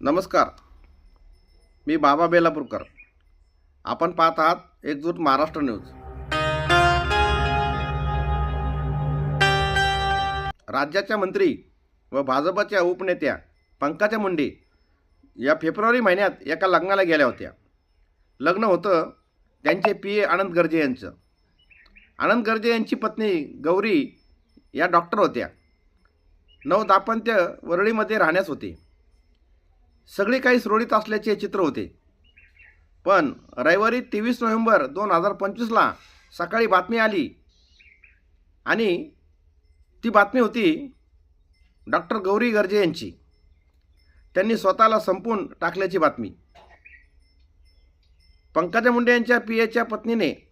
नमस्कार. मी बाबा बेलापूरकर. आपण पाहत आहात एकजूट महाराष्ट्र न्यूज. राज्याच्या मंत्री व भाजपच्या उपनेत्या पंकजा मुंडे या फेब्रुवारी महिन्यात एका लग्नाला गेल्या होत्या. लग्न होतं त्यांचे पी ए आनंद गर्जे यांचं. आनंद गर्जे यांची पत्नी गौरी या डॉक्टर होत्या. नऊ दाम्पत्य वरळीमध्ये राहण्यास होते. सगळे काही सुरळीत असल्याचे चित्र होते. पण रविवारी तेवीस नोव्हेंबर दोन हजार पंचवीसला सकाळी बातमी आली. आणि ती बातमी होती डॉक्टर गौरी गर्जे यांची. त्यांनी स्वतःला संपून टाकल्याची बातमी. पंकजा मुंडे यांच्या पी एच्या पत्नीने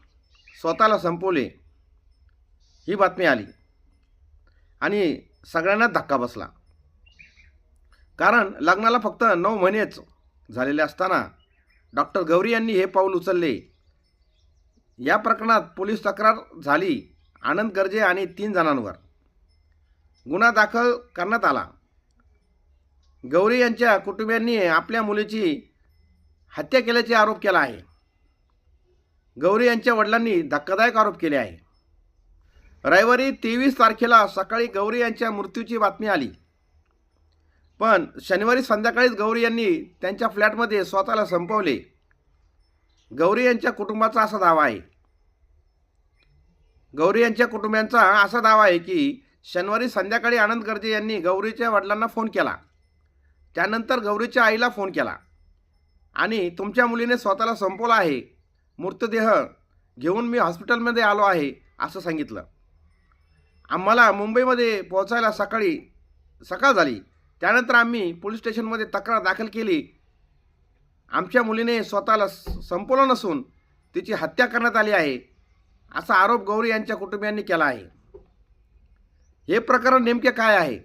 स्वतःला संपवले. ही बातमी आली. आणि सगळ्यांनाच धक्का बसला. कारण लग्नाला फक्त नऊ महिनेच झालेले असताना डॉक्टर गौरी यांनी हे पाऊल उचलले. या प्रकरणात पोलीस तक्रार झाली आनंद गर्जे आणि तीन जणांवर. गुन्हा दाखल करण्यात आला. गौरी यांच्या कुटुंबियांनी आपल्या मुलीची हत्या केल्याचे आरोप केला आहे. गौरी यांच्या वडिलांनी धक्कादायक आरोप केले आहे. रविवारी तेवीस तारखेला सकाळी गौरी यांच्या मृत्यूची बातमी आली. पण शनिवारी संध्याकाळीच गौरी यांनी त्यांच्या फ्लॅटमध्ये स्वतःला संपवले. गौरी यांच्या कुटुंबाचा असा दावा आहे. गौरी यांच्या कुटुंबियांचा असा दावा आहे की शनिवारी संध्याकाळी आनंद गर्जे यांनी गौरीच्या वडिलांना फोन केला. त्यानंतर गौरीच्या आईला फोन केला. आणि तुमच्या मुलीने स्वतःला संपवला आहे. मृतदेह घेऊन मी हॉस्पिटलमध्ये आलो आहे असं सांगितलं. आम्हाला मुंबईमध्ये पोहोचायला सकाळी सकाळ झाली. त्यानंतर आम्ही पोलीस स्टेशनमध्ये तक्रार दाखल केली. आमच्या मुलीने स्वतःला संपवलं नसून तिची हत्या करण्यात आली आहे असा आरोप गौरी यांच्या कुटुंबियांनी केला आहे. हे प्रकरण नेमके काय आहे?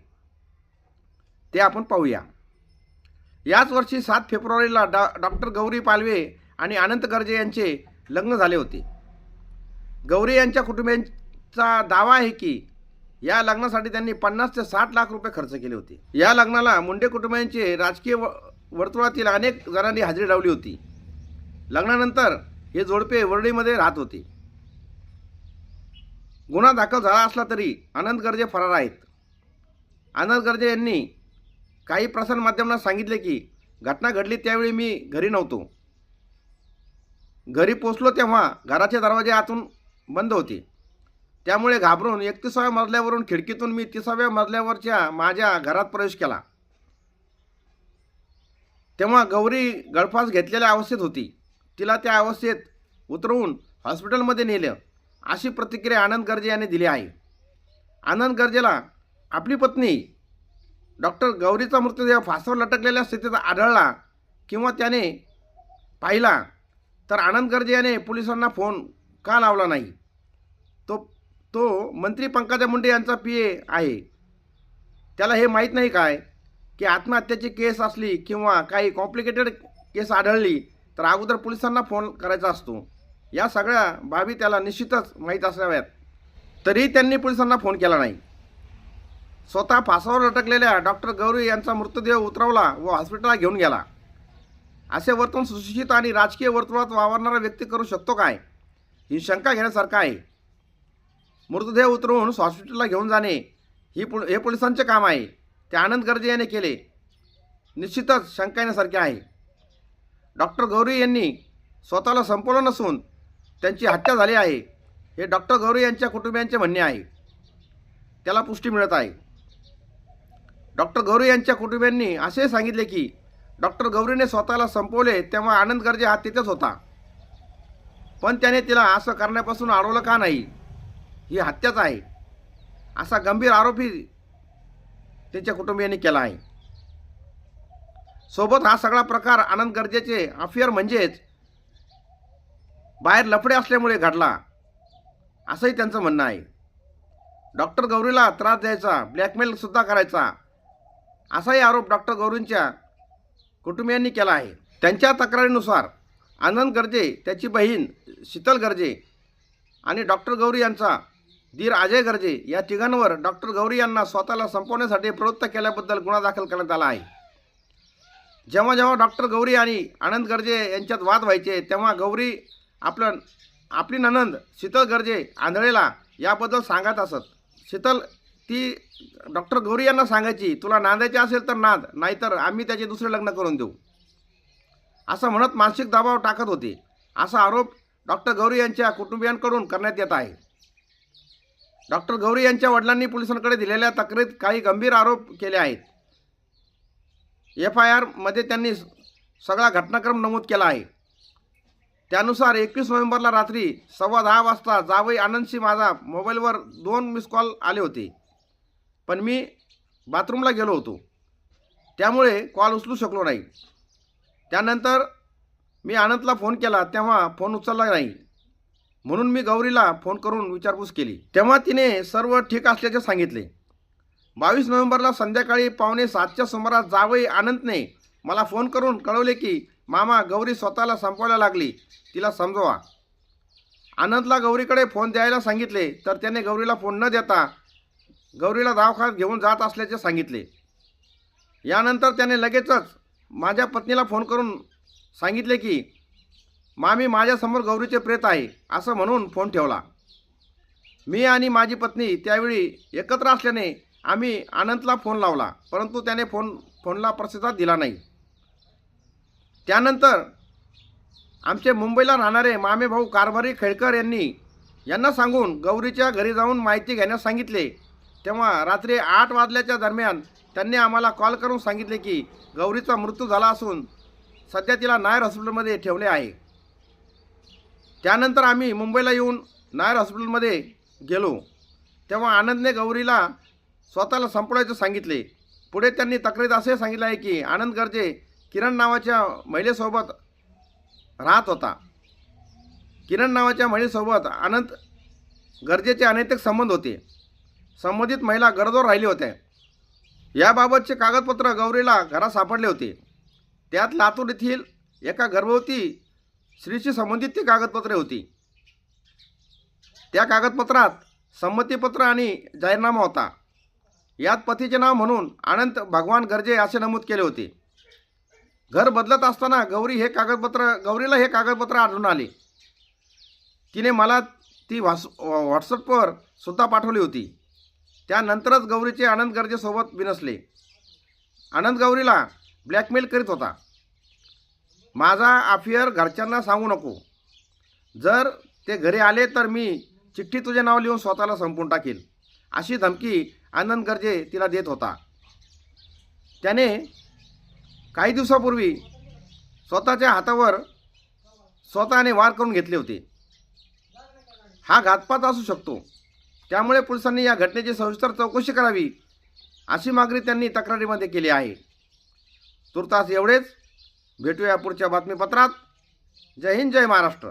ते आपण पाहूया. याच वर्षी सात फेब्रुवारीला डॉ डॉक्टर गौरी पालवे आणि अनंत गर्जे यांचे लग्न झाले होते. गौरी यांच्या कुटुंबियांचा दावा आहे की या लग्नासाठी त्यांनी पन्नास ते साठ लाख रुपये खर्च केले होते. या लग्नाला मुंडे कुटुंबियांचे राजकीय व वर्तुळातील अनेक जणांनी हजेरी लावली होती. लग्नानंतर हे जोडपे वरळीमध्ये राहत होते. गुन्हा दाखल झाला असला तरी आनंद गर्जे फरार आहेत. आनंद गर्जे यांनी काही प्रसारमाध्यमांना सांगितले की घटना घडली त्यावेळी मी घरी नव्हतो. घरी पोचलो तेव्हा घराचे दरवाजे आतून बंद होते. त्यामुळे घाबरून एकतीसाव्या मजल्यावरून खिडकीतून मी तिसाव्या मजल्यावरच्या माझ्या घरात प्रवेश केला. तेव्हा गौरी गळफास घेतलेल्या अवस्थेत होती. तिला त्या अवस्थेत उतरवून हॉस्पिटलमध्ये नेलं. अशी प्रतिक्रिया आनंद गर्जे यांनी दिली आहे. आनंद गर्जेला आपली पत्नी डॉक्टर गौरीचा मृतदेह फासावर लटकलेल्या स्थितीत आढळला किंवा त्याने पाहिला तर आनंद गर्जे याने पोलिसांना फोन का लावला नाही? तो तो मंत्री पंकजा मुंडे यांचा पी ए आहे. त्याला हे माहीत नाही काय? की आत्महत्याची केस असली किंवा काही कॉम्प्लिकेटेड केस आढळली तर अगोदर पोलिसांना फोन करायचा असतो. या सगळ्या बाबी त्याला निश्चितच माहीत असाव्यात. तरीही त्यांनी पोलिसांना फोन केला नाही. स्वतः फासावर लटकलेल्या डॉक्टर गौरी यांचा मृतदेह उतरवला व हॉस्पिटलला घेऊन गेला. असे वर्तन सुशिक्षित आणि राजकीय वर्तुळात वावरणारा व्यक्ती करू शकतो काय? ही शंका घेण्यासारखं आहे. मृतदेह उतरवून हॉस्पिटलला घेऊन जाणे ही पो हे पोलिसांचे काम आहे. ते आनंद गर्जे याने केले. निश्चितच शंका येण्यासारखे आहे. डॉक्टर गौरी यांनी स्वतःला संपवलं नसून त्यांची हत्या झाली आहे हे डॉक्टर गौरी यांच्या कुटुंबियांचे म्हणणे आहे. त्याला पुष्टी मिळत आहे. डॉक्टर गौरी यांच्या कुटुंबियांनी असे सांगितले की डॉक्टर गौरीने स्वतःला संपवले तेव्हा आनंद गर्जे हा तिथेच होता. पण त्याने तिला असं करण्यापासून अडवलं का नाही? ही हत्याच आहे. असा गंभीर आरोपही त्यांच्या कुटुंबियांनी केला आहे. सोबत हा सगळा प्रकार आनंद गरजेचे अफेअर म्हणजेच बाहेर लफडे असल्यामुळे घडला असंही त्यांचं म्हणणं आहे. डॉक्टर गौरीला त्रास द्यायचा ब्लॅकमेल सुद्धा करायचा असाही आरोप डॉक्टर गौरींच्या कुटुंबियांनी केला आहे. त्यांच्या तक्रारीनुसार आनंद गर्जे त्याची बहीण शीतल गर्जे आणि डॉक्टर गौरी यांचा दीर अजय गर्जे या तिघांवर डॉक्टर गौरी यांना स्वतःला संपवण्यासाठी प्रवृत्त केल्याबद्दल गुन्हा दाखल करण्यात आला आहे. जेव्हा जेव्हा डॉक्टर गौरी आणि आनंद गर्जे यांच्यात वाद व्हायचे तेव्हा गौरी आपलं आपली ननंद शीतल गर्जे आंधळेला याबद्दल सांगत असत. शीतल ती डॉक्टर गौरी यांना सांगायची तुला नांदायचे असेल तर नांद नाहीतर आम्ही त्याचे दुसरे लग्न करून देऊ. असं म्हणत मानसिक दबाव टाकत होते. असा आरोप डॉक्टर गौरी यांच्या कुटुंबियांकडून करण्यात येत आहे. डॉक्टर गौरी यांच्या वडिलांनी पोलिसांकडे दिलेल्या तक्रारीत काही गंभीर आरोप केले आहेत. एफ आय आरमध्ये त्यांनी सगळा घटनाक्रम नमूद केला आहे. त्यानुसार एकवीस नोव्हेंबरला रात्री सव्वा दहा वाजता जावई आनंदशी माझा मोबाईलवर दोन मिस कॉल आले होते. पण मी बाथरूमला गेलो होतो. त्यामुळे कॉल उचलू शकलो नाही. त्यानंतर मी आनंदला फोन केला तेव्हा फोन उचलला नाही. म्हणून मी गौरीला फोन करून विचारपूस केली. तेव्हा तिने सर्व ठीक असल्याचे सांगितले. बावीस नोव्हेंबरला संध्याकाळी पावणे सातच्या सुमारास जावई आनंदने मला फोन करून कळवले की मामा गौरी स्वतःला संपवायला लागली. तिला समजवा. आनंदला गौरीकडे फोन द्यायला सांगितले तर त्याने गौरीला फोन न देता गौरीला दवाखान्यात घेऊन जात असल्याचे सांगितले. यानंतर त्याने लगेचच माझ्या पत्नीला फोन करून सांगितले की मामी माझ्यासमोर गौरीचे प्रेत आहे असं म्हणून फोन ठेवला. मी आणि माझी पत्नी त्यावेळी एकत्र असल्याने आम्ही आनंदला फोन लावला परंतु त्याने फोन फोनला प्रतिसाद दिला नाही. त्यानंतर आमचे मुंबईला राहणारे मामे भाऊ कारभारी खेळकर यांनी यांना सांगून गौरीच्या घरी जाऊन माहिती घेण्यास सांगितले. तेव्हा रात्री आठ वाजल्याच्या दरम्यान त्यांनी आम्हाला कॉल करून सांगितले की गौरीचा मृत्यू झाला असून सध्या तिला नायर हॉस्पिटलमध्ये ठेवले आहे. त्यानंतर आम्ही मुंबईला येऊन नायर हॉस्पिटलमध्ये गेलो. तेव्हा आनंदने गौरीला स्वतःला संपवायचं सांगितले. पुढे त्यांनी तक्रारीत असे सांगितले आहे की आनंद गर्जे किरण नावाच्या महिलेसोबत राहत होता. किरण नावाच्या महिलेसोबत आनंद गरजेचे अनैतिक संबंध होते. संबंधित महिला गरजोर राहिली होत्या. याबाबतचे कागदपत्र गौरीला घरात सापडले होते. त्यात लातूर येथील एका गर्भवती स्त्रीशी संबंधित ती कागदपत्रे होती. त्या कागदपत्रात संमतीपत्र आणि जाहीरनामा होता. यात पतीचे नाव म्हणून आनंद भगवान गर्जे असे नमूद केले होते. घर बदलत असताना गौरी हे कागदपत्र गौरीला हे कागदपत्र आढळून आले. तिने मला ती व्हॉट्स व्हॉट्सअपवर सुद्धा पाठवली होती. त्यानंतरच गौरीचे आनंद गर्जेसोबत बिनसले. आनंद गौरीला ब्लॅकमेल करीत होता. माझा अफेअर घरच्यांना सांगू नको. जर ते घरी आले तर मी चिठ्ठी तुझे नाव लिहून स्वतःला संपून टाकेल. अशी धमकी आनंद गर्जे तिला देत होता. त्याने काही दिवसापूर्वी स्वतःच्या हातावर स्वतःने वार करून घेतले होते. हा घातपात असू शकतो. त्यामुळे पोलिसांनी या घटनेची सविस्तर चौकशी करावी अशी मागणी त्यांनी तक्रारीमध्ये केली आहे. तुर्तास एवढेच. भेटूया पुढच्या बातमीपत्रात. जय हिंद जय महाराष्ट्र.